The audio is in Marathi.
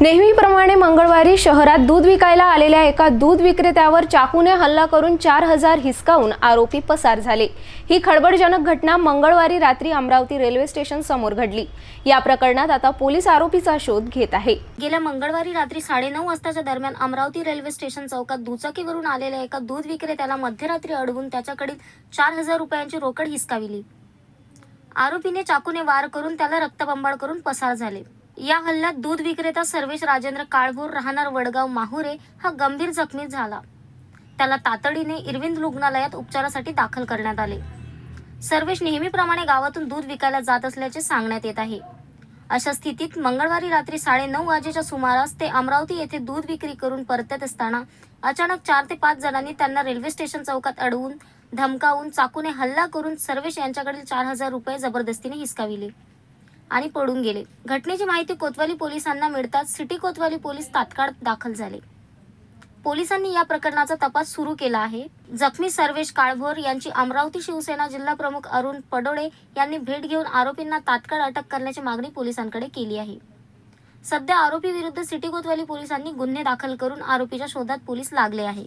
नेहमीप्रमाणे मंगळवारी शहरात दूध विकायला आलेल्या एका दूध विक्रेत्यावर चाकूने हल्ला करून चार हजार हिसकावून आरोपी पसार झाले. ही खळबळजनक घटना मंगळवारी रात्री अमरावती रेल्वे स्टेशन समोर घडली. या प्रकरणात आता पोलीस आरोपीचा शोध घेत आहे. गेल्या मंगळवारी रात्री साडेनऊ वाजताच्या दरम्यान अमरावती रेल्वे स्टेशन चौकात दुचाकीवरून आलेल्या एका दूध विक्रेत्याला मध्यरात्री अडवून त्याच्याकडील चार हजार रुपयांची रोकड हिसकाविली. आरोपीने चाकूने वार करून त्याला रक्तबंबाळ करून पसार झाले. या हल्ल्यात दूध विक्रेता सर्वेश राजेंद्र काळभोर राहणार वडगाव माहुरे हा गंभीर जखमी झाला. त्याला तातडीने इरविंद रुग्णालयात उपचारासाठी दाखल करण्यात आले. सर्वेश नेहमीप्रमाणे गावातून दूध विकायला जात असल्याचे सांगण्यात येत आहे. अशा स्थितीत मंगळवारी रात्री साडेनऊ वाजेच्या सुमारास ते अमरावती येथे दूध विक्री करून परतत असताना अचानक चार ते पाच जणांनी त्यांना रेल्वे स्टेशन चौकात अडवून धमकावून चाकूने हल्ला करून सर्वेश यांच्याकडील चार हजार रुपये जबरदस्तीने हिसकाविले. आणि पडून गेले. घटनेची माहिती कोतवाली पोलिसांना मिळताच सिटी कोतवाली पोलीस तात्काळ दाखल झाले. पोलिसांनी या प्रकरणाचा तपास सुरू केला आहे. जखमी सर्वेश काळभोर यांची अमरावती शिवसेना जिल्हा प्रमुख अरुण पडोळे यांनी भेट घेऊन आरोपींना तात्काळ अटक करण्याची मागणी पोलिसांकडे केली आहे. सध्या आरोपी विरुद्ध सिटी कोतवाली पोलिसांनी गुन्हे दाखल करून आरोपीच्या शोधात पोलीस लागले आहे.